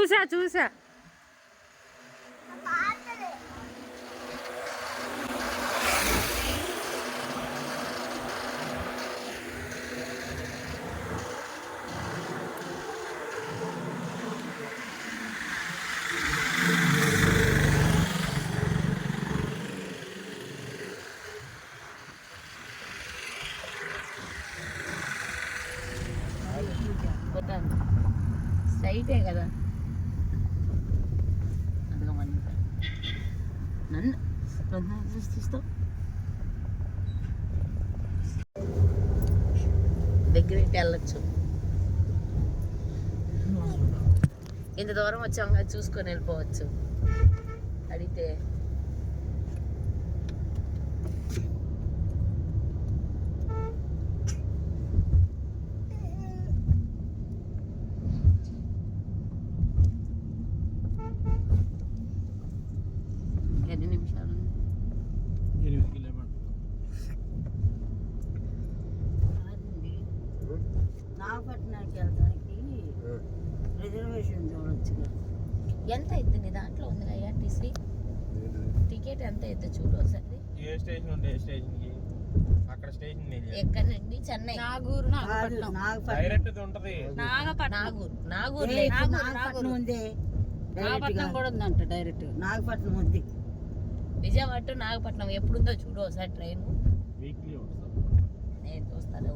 చూసా చూసా పోతాను స్ట్రైటే కదా అదిగో మన నన్ను నన్ను చూసి చూస్తావు దగ్గరికి వెళ్ళొచ్చు. ఇంత దూరం వచ్చాం కదా చూసుకొని వెళ్ళిపోవచ్చు. అడిగితే ఎన్ని నిమిషాలు ఎనిమిది కిలోమీటర్లు కాదండి నాగపట్నానికి వెళ్ళడానికి రిజర్వేషన్ చూడొచ్చుగా ఎంత అవుతుంది దాంట్లో ఉంది ఐఆర్టీసీ టికెట్ ఎంత అవుతుంది చూడు ఒకసారి ఏ స్టేషన్ ఉండే? ఏ స్టేషన్కి? అక్కడ స్టేషన్ ఎక్కడి నుండి చెన్నై. నాగూరు నాగపట్నం. డైరెక్ట్ ఉంటది. నాగపట్నం. నాగూర్. నాగూర్. నాగపట్నం ఉంది? నాగపట్నం కూడా ఉందంట డైరెక్ట్. నాగపట్నం ఉంది. విజయవాడ నాగపట్నం ఎప్పుడుందో చూడు ఒకసారి ట్రైన్ వీక్లీ వస్తుంది నేను చూస్తాను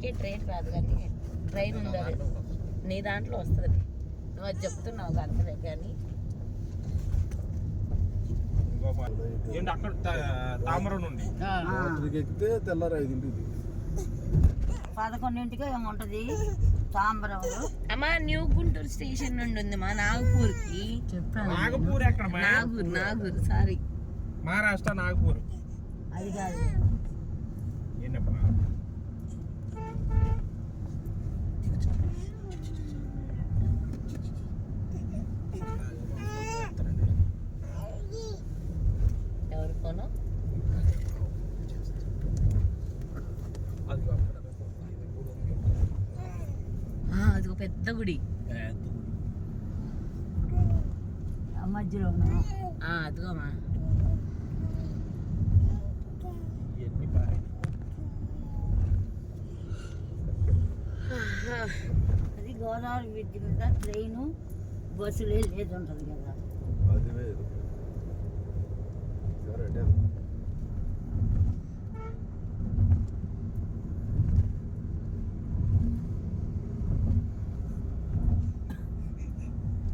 టికెట్ రేట్ రాదు కానీ ట్రైన్ ఉందా నీ దాంట్లో వస్తుంది. నువ్వు అది చెప్తున్నావు అంతలే కానీ. ఏంటి అక్కడ తామరం నుండి? ఎక్కితే తెల్లారి పదకొండింటికి ఉంటది. తాంబరంలో అమ్మా న్యూ గుంటూరు స్టేషన్ నుండి ఉంది మా నాగపూర్కి. చెప్పాను. నాగపూర్ ఎక్కడ మా? నాగూర్ నాగూర్ సారీ. మహారాష్ట్ర నాగపూర్. అది కాదు. ఎవరి ఫోను అది ఆ, అది ఒక పెద్ద గుడి. మధ్యలో అదిగోమా ఎన్ని పారాయి అది గోదావరి బ్రిడ్జ్ మీద ట్రైను బస్సులే లేదు. ఉంటది కదా.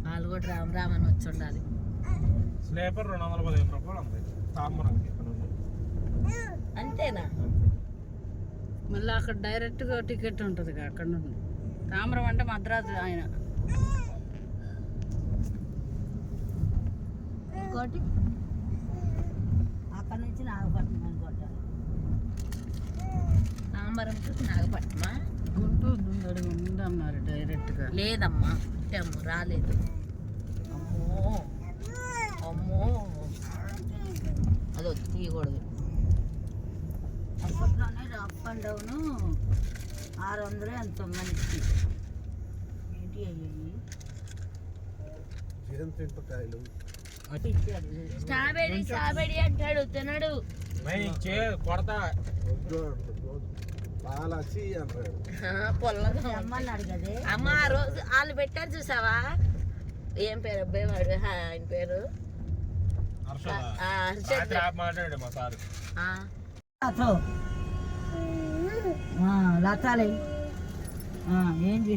వాళ్ళు కూడా రామ్ రామ్ అని వచ్చి ఉండాలి. స్లీపర్ రెండు వందల పదిహేను రూపాయలు ఉంది నుండి అంతేనా? మళ్ళీ అక్కడ డైరెక్ట్గా టికెట్ ఉంటుంది అక్కడ నుండి. తామరం అంటే మద్రాసు ఆయన. ఇంకోటి? అక్కడ నుంచి నాగపట్నం అని కొట్టాలి తాంబరం టు నాగపట్నమా? గుంటూరు ఉందన్నారు డైరెక్ట్గా లేదమ్మా పుట్టాము రాలేదు. అమ్మో అమ్మో. అది వచ్చి తీయకూడదు. అప్పట్లోనే అప్ అండ్ డౌన్ ఆరు వందలు ఎంత మనిషికి ఏంటి అయ్యాయి స్ట్రాబెరీ స్ట్రాబెరీ అంటాడు తినడు. కొడతా. అమ్మ ఆ రోజు వాళ్ళు పెట్టారు చూసావా? ఏం పేరు? అబ్బాయి వాడు హా, ఆయన పేరు? హర్షద. మాట్లాడాడు మా సార్. లతాలే. ఏంటి?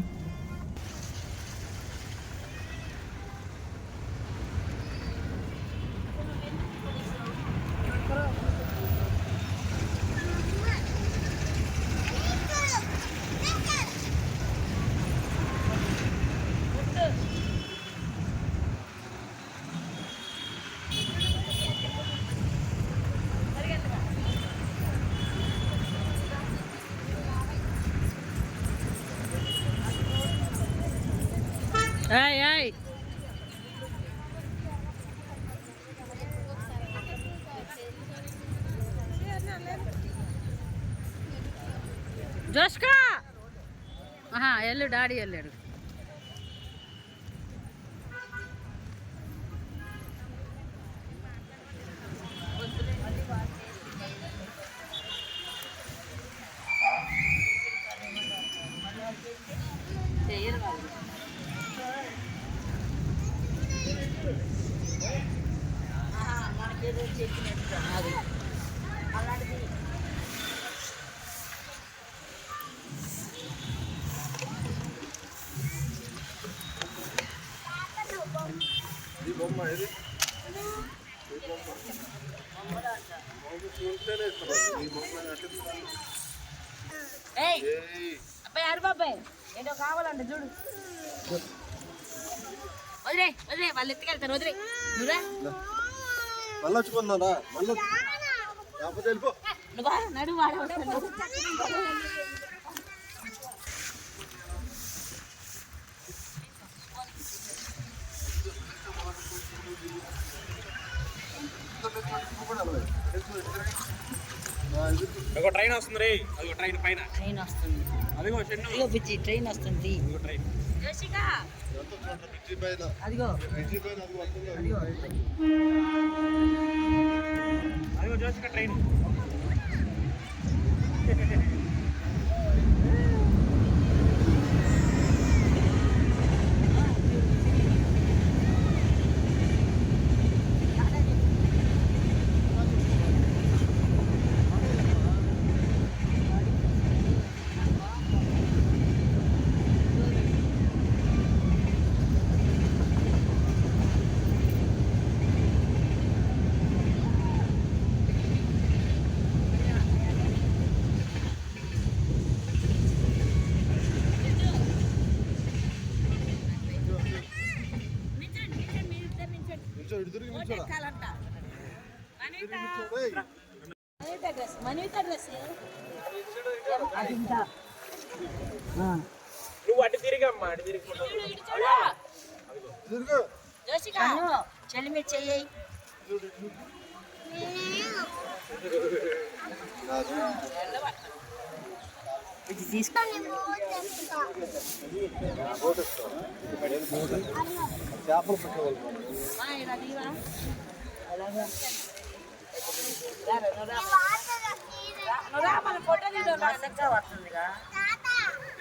జోష్కా. ఆహా వెళ్ళు డాడీ వెళ్ళాడు అమ్మా ఇది ఈ బొమ్మ. బొమ్మ చూస్తేనే ఇష్టం. ఈ బొమ్మ అంటే ఏయ్ ఏయ్. అబ్బాయి ఆరు బాబాయ్. ఏంటో కావాలంట చూడు. వదిలే వదిలే వాళ్ళు ఎత్తుకెళ్తారు వదిలే. నువ్వురా మళ్ళీ వచ్చుకుందారా మళ్ళీ లేకపోతే వెళ్ళిపో నువ్వు నడు వాడు ఒక ట్రైన్ వస్తుంది రే. అది ట్రైన్ పైన. ట్రైన్ వస్తుంది. అదిగో చెన్ను అదిగో పిచ్చి ట్రైన్ వస్తుంది. అదిగో ట్రైన్. జోషిక. అదిగో. అదిగో జోసిక ట్రైన్. నువ్వు అటు తిరిగమ్మా అటు తిరిగి చెల్లిమి చెయ్యి. ఇది తీసుకో. చేపలు పట్టేవాళ్ళు.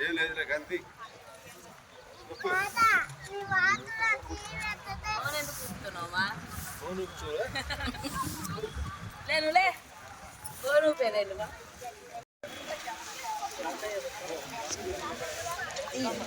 ఏం లేదులే గంతి అవును ఎందుకు కూర్చున్నావా ఫోన్ చూడు లేనులే ఫోన్ పేరేనుగా దిగారా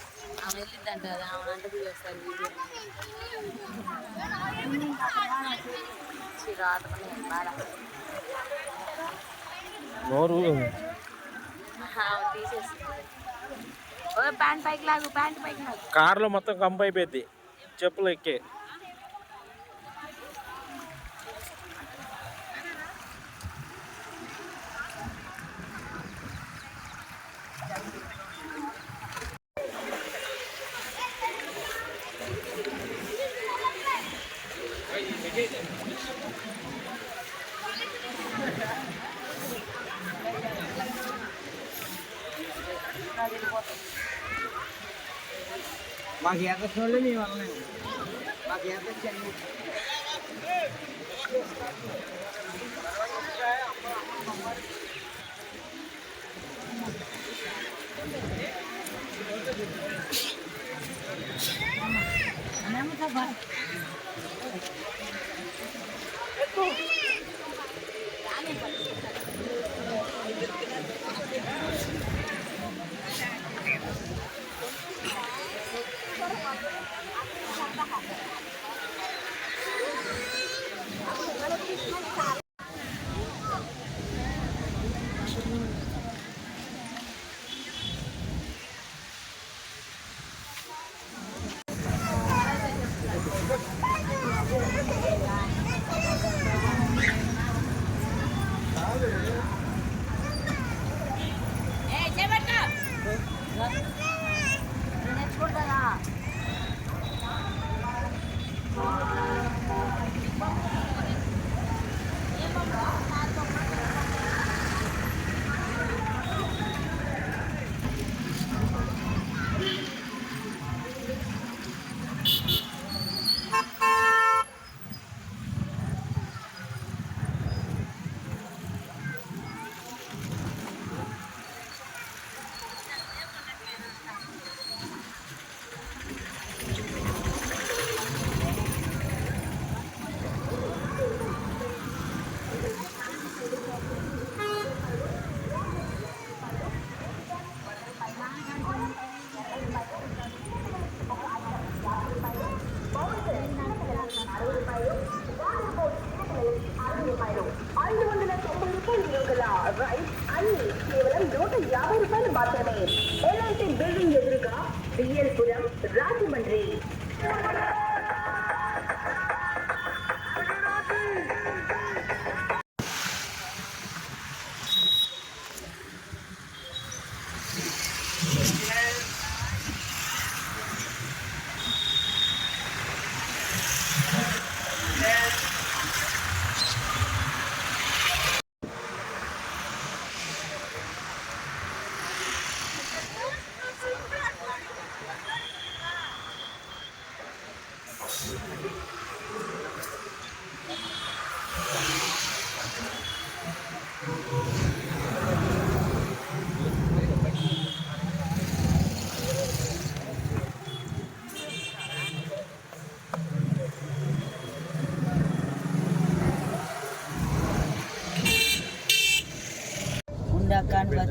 ఆమె వెళ్ళిద్దంట ఆమె అంటే చేస్తారు నోరు ప్యాంట్ పైకి లాగు ప్యాంట్ పైకి లాగు. కార్లో మొత్తం కంపు అయిపోయింది. చెప్పులు ఎక్కే. మాకు ఎంత చూడలే మీ వల్లనే మాకు ఎంత చెల్లి ఏ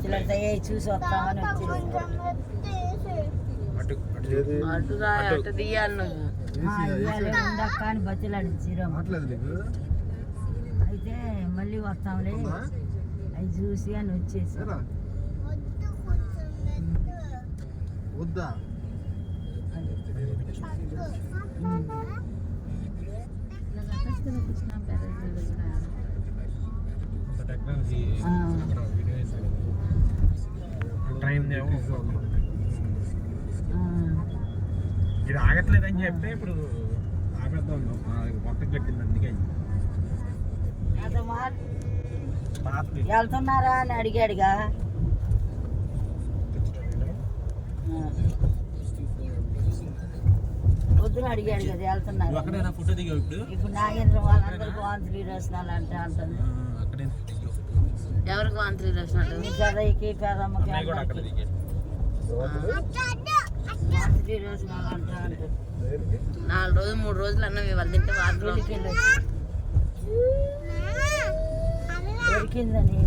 బతులంటే చూసి వస్తామని అని బతులాడి నీకు? అయితే మళ్ళీ వస్తాంలే. అవి చూసి అని వచ్చేసి? వద్దా? టెక్నాలజీ ఏమో ఇది ఆగట్లేదని చెప్తే ఇప్పుడు ఆపేద్దాం. మొత్తం కట్టింది అందుకే. వెళ్తున్నారా అని అడిగాడుగా. పొద్దున అడిగాడు కదా వెళ్తున్నారు? ఇప్పుడు? నాగేంద్ర వాళ్ళందరూ వాంతులు రచనాలు అంటే అంటుంది. ఎవరికి వాంతులు వచ్చినట్టు మీ పెదయ్యకి పెదమ్మకి నాలుగు రోజులు మూడు రోజులు అన్న ఇవాళ తింటే వెళ్ళి దొరికిందని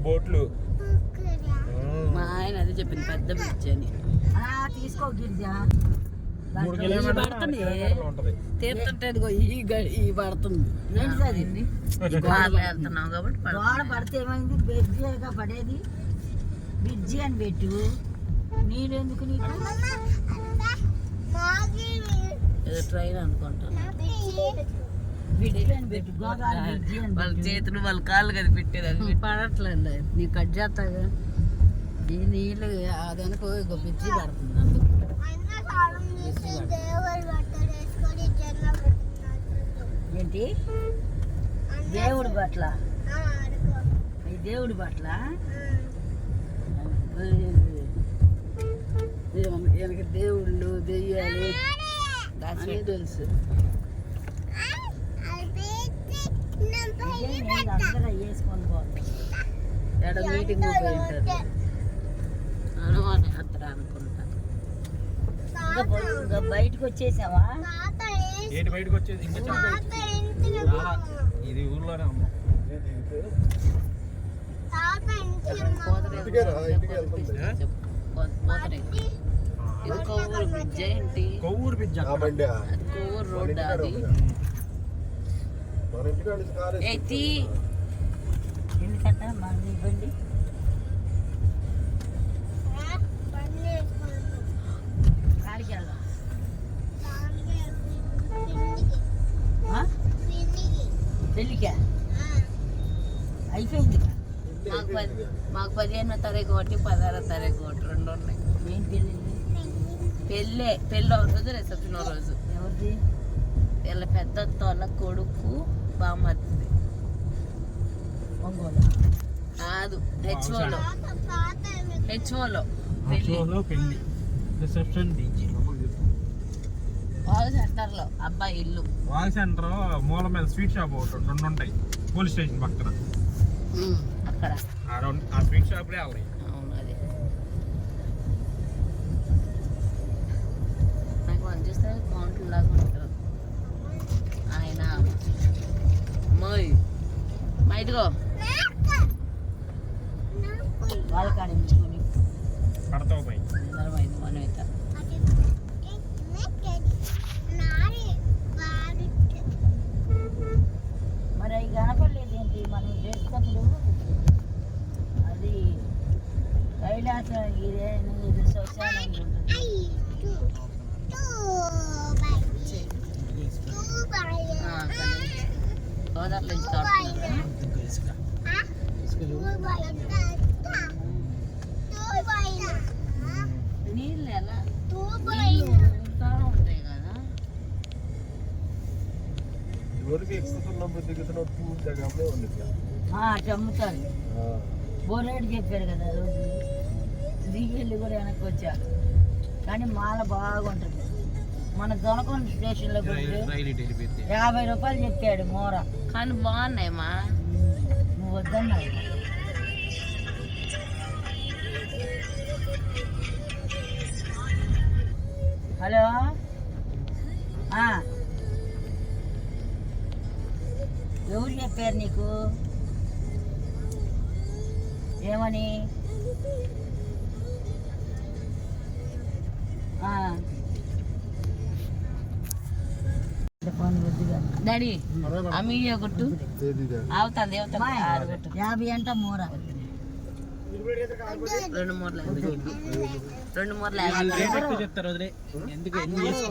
బోట్లు. మా ఆయన అదే చెప్పింది పెద్ద బ్రిడ్జ్ అని. ఆ, తీసుకో గిరిజా. మూడు కిలోమీటర్లు ఉంటది. తీర్థంటే ఈ పడుతుంది. ఏంటిది అది కార్లో వెళ్తున్నాం కాబట్టి గోడ పడుతుంది. పడితే ఏమైంది? పడేది. బ్రిడ్జి అని పెట్టు. నీళ్ళెందుకు నీకు? ఏదో ట్రైన్ అనుకుంటాను బ్రిడ్జి అని పెట్టు. గోదావరి బ్రిడ్జి అని వాళ్ళ. చేతులు వాళ్ళ కాళ్ళు కదా పెట్టేది అది పడట్లేదు. నీ కట్ చేస్తాగా. ఈ నీళ్ళు అదనుకో పిచ్చి పడుతుంది అందుకు. ఏంటి? దేవుడి బట్ల దేవుడి బట్ల ఈయనకి దేవుళ్ళు దెయ్యాలు. అన్నీ తెలుసు. వేసుకొని పోతాను ఎడ మీటింగ్ పోయి ఉంటారు. అనుమానం బ- ఇంకా బయటకు వచ్చేసావా? ఏంటి బయటకు వచ్చేది? ఇంకా. ఇది ఊర్లోనే ఇది కొవ్వూరు బ్రిడ్జ్ ఏంటి? కొవ్వూరు బ్రిడ్జ్ కొవ్వూరు రోడ్ అది? మన ఇంటికాడ నుంచి కారు ఏ తీ. ఎందుకంటే మన నీ అయిపోయింది మాకు పది మాకు పదిహేనో తారీఖు ఒకటి పదహారో తారీఖు ఒకటి రెండు ఉన్నాయి. ఏం పెళ్ళి? పెళ్ళే పెళ్ళి ఒక రోజు రిసెప్షన్ ఒక రోజు. ఎవరిది? వీళ్ళ పెద్ద తోల కొడుకు బామ్మర్ది ఒంగోలు. కాదు హెచ్ఓలో. హెచ్ఓలో పెళ్ళి. Reception DJ. వాళ్ళు సెంటర్లో అబ్బాయి ఇల్లు. వాల్ సెంటర్ మూల మీద స్వీట్ షాప్ ఒకటి రెండు ఉంటాయి. పోలీస్ స్టేషన్ పక్కన. అక్కడ. అవును అదే. నాకు వాళ్ళు చూస్తే కౌంటర్ లాగా ఉంటారు ఆయన మోయ్ మా ఇదిగో. వాళ్ళ కాడ పడతావు పై మనం యాభై రూపాయలు చెప్పాడు మోర. కానీ బాగున్నాయి మా. నువ్వు వద్దన్నావు హలో. ఎవరు చెప్పారు నీకు? ఏమని? డాడీ ఆ మీడియా కొట్టు? అవుతుంది యాభై అంట మూర. రెండు మూరలు. రెండు మూరలు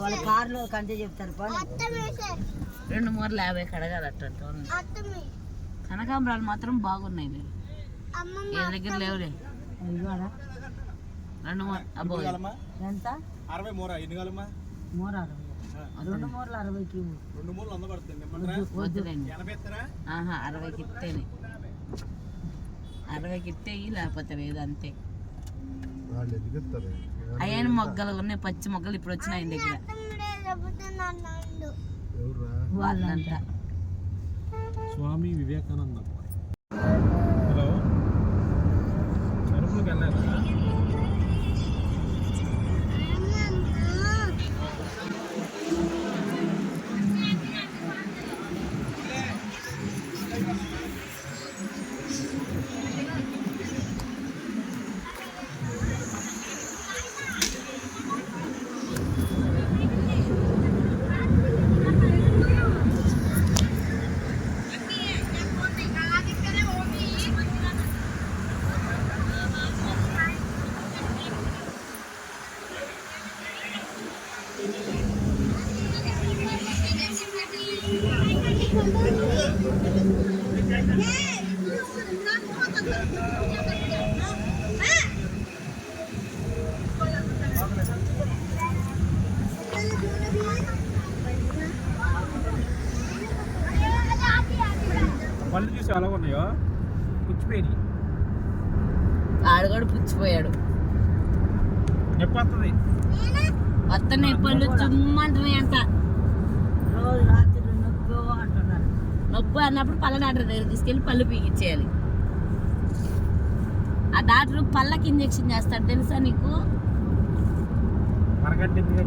వాళ్ళ కారులో కంటే చెప్తారు పని. రెండు మూరలు యాభై కడగాలట కనకాంబరాలు మాత్రం బాగున్నాయి. ఏ దగ్గర లేవులే. రెండు మూర అబ్బో. ఎంత? అరవై మూర ఎన్ని కాలమ్మా మూర అరవై. రెండు మూరలు అరవైకి. రెండు మూరలు ఆహా అరవైకి ఇస్తేనే అరవైకి ఇస్తే లేకపోతే లేదు అంతే. అయ్యాని మొగ్గలు ఉన్నాయి పచ్చి మొగ్గలు ఇప్పుడు వచ్చినాయి ఆయన దగ్గర. ఎవరురా? వాళ్ళంతా. స్వామి వివేకానంద హలో. వస్తున్నాయి పళ్ళు చుమ్మంటున్నాయి అంట. రోజు రాత్రి నొప్పి అంటున్నారు. నొప్పి అన్నప్పుడు పళ్ళ డాక్టర్ దగ్గర తీసుకెళ్ళి పళ్ళు పీకిచ్చేయాలి. ఆ డాక్టర్ పళ్ళకి ఇంజెక్షన్ చేస్తాడు తెలుసా నీకు?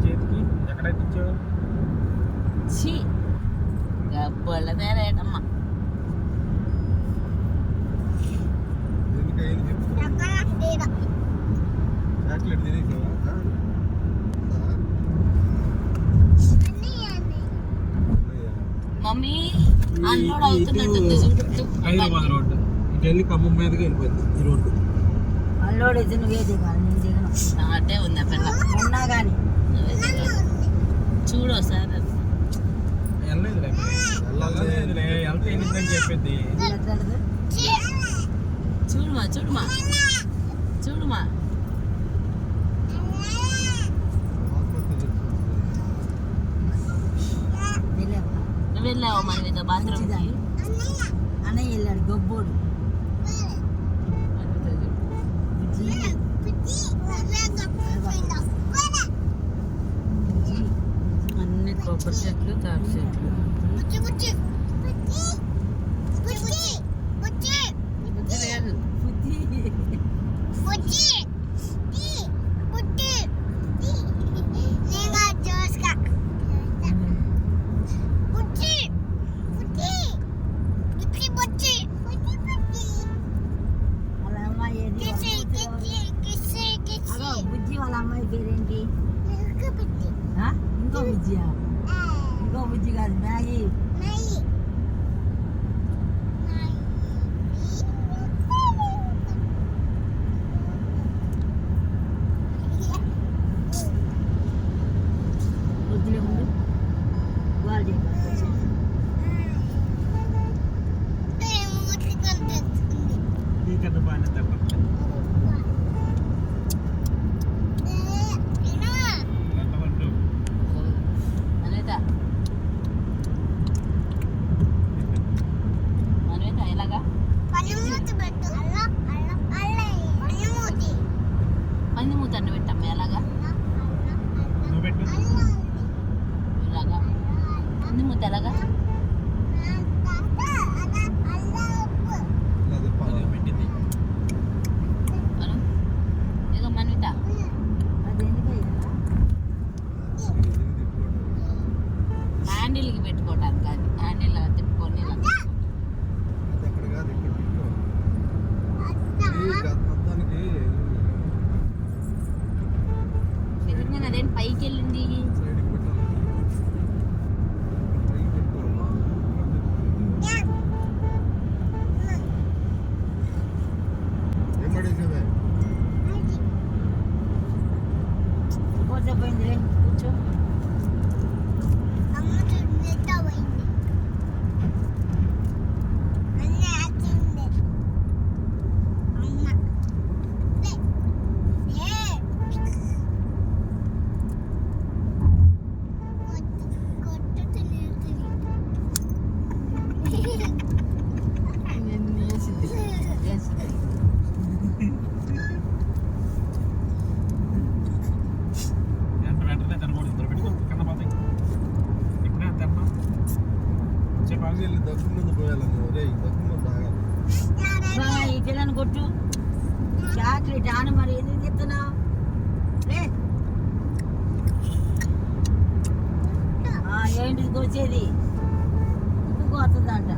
చేతికి ఎక్కడైతే ఛీ! గబ్బల తేరేటమ్మా చాక్లెట్ తినేసావా. మమ్మీ అన్లోడ్ అవుతున్నట్టుంది. చూడు హైదరాబాద్ రోడ్డు. ఇటు వెళ్ళి ఖమ్మం మీదకి వెళ్ళిపోయింది ఈ రోడ్డు. అల్లోడు అయితే నువ్వే దిగాలి నేను దిగను. అటే ఉంది ఆ పిల్ల ఉన్నా కానీ నువ్వే దిగాలి. చూడు ఒకసారి వెళ్ళలేదులే. వెళ్ళలేదులే. వెళ్తే వెళ్ళిందని చెప్పింది వెళ్ళదు చూడుమా చూడుమా చూడుమా నువ్వు వెళ్ళావా మరి మీద బాత్రూమ్కి అన్నయ్య వెళ్ళాడు గబ్బోడు ఈ పిల్లని కొట్టు. ఆన మరి ఎందుకు చెప్తున్నావు ఏంటిది వచ్చేది ఎందుకు వస్తుందంట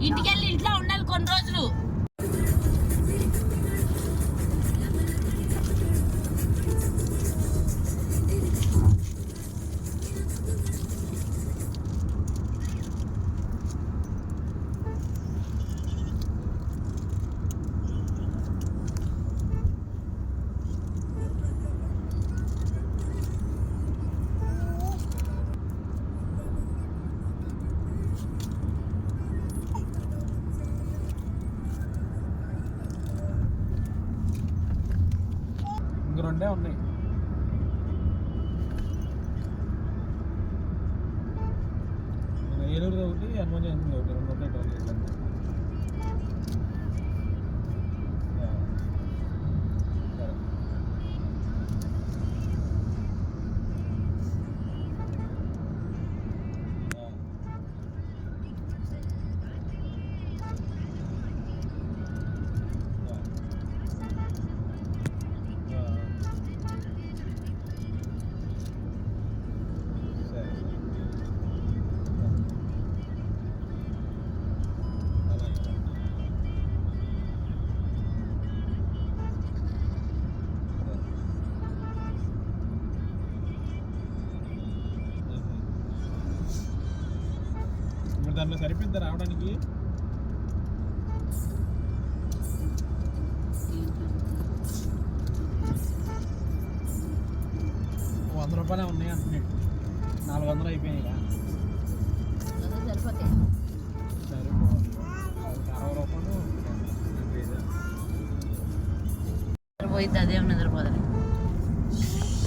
ఇంటికెళ్ళి ఇంట్లో ఉండాలి కొన్ని రోజులు. కింద రావడానికి. వంద రూపాయలే ఉన్నాయి అంటున్నాడు నాలుగు వందలు అయిపోయినాయి సరిపోతాయి అదేం నిద్రపోతుంది.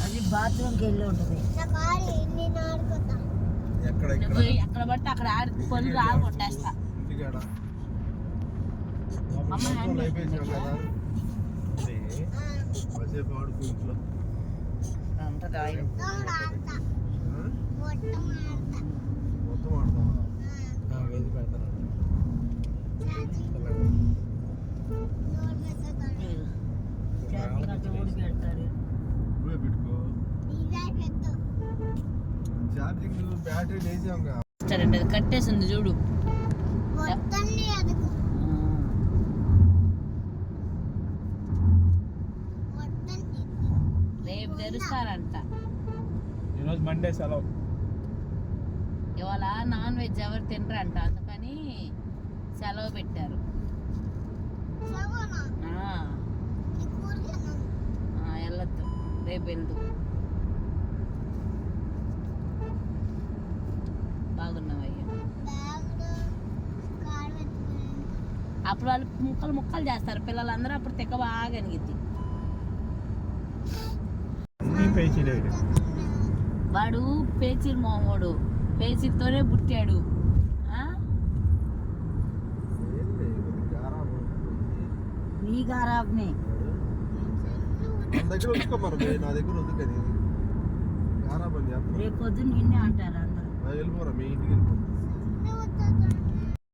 అది బాత్రూమ్కి వెళ్ళి ఉంటుంది. ఎక్కడ ఎక్కడ? పడితే అక్కడ ఆడి పళ్ళు ఆడ. కొట్టేస్తా. కదా అంత ఛార్జింగ్ బ్యాటరీ వేసాంగా అది కట్టేసింది చూడు. రేపు తెరుస్తారంట. ఈరోజు మండే సెలవు. ఇవాళ నాన్ వెజ్ ఎవరు తినరు అంట అందుకని సెలవు పెట్టారు. వెళ్ళొద్దు. రేపు వెళ్దు. బాగున్నావయ్యా. అప్పుడు వాళ్ళు ముక్కలు ముక్కలు చేస్తారు. పిల్లలందరూ అప్పుడు తిక్క బాగా అనిగిద్ది. వాడు పేచీలు మోమోడు. పేచీలతోనే పుట్టాడు. నీ గారాబ్ని దగ్గర దగ్గర రేపు పొద్దున్న నిన్నే అంటారు? അതിൽ പുറമേ ഇതിൽ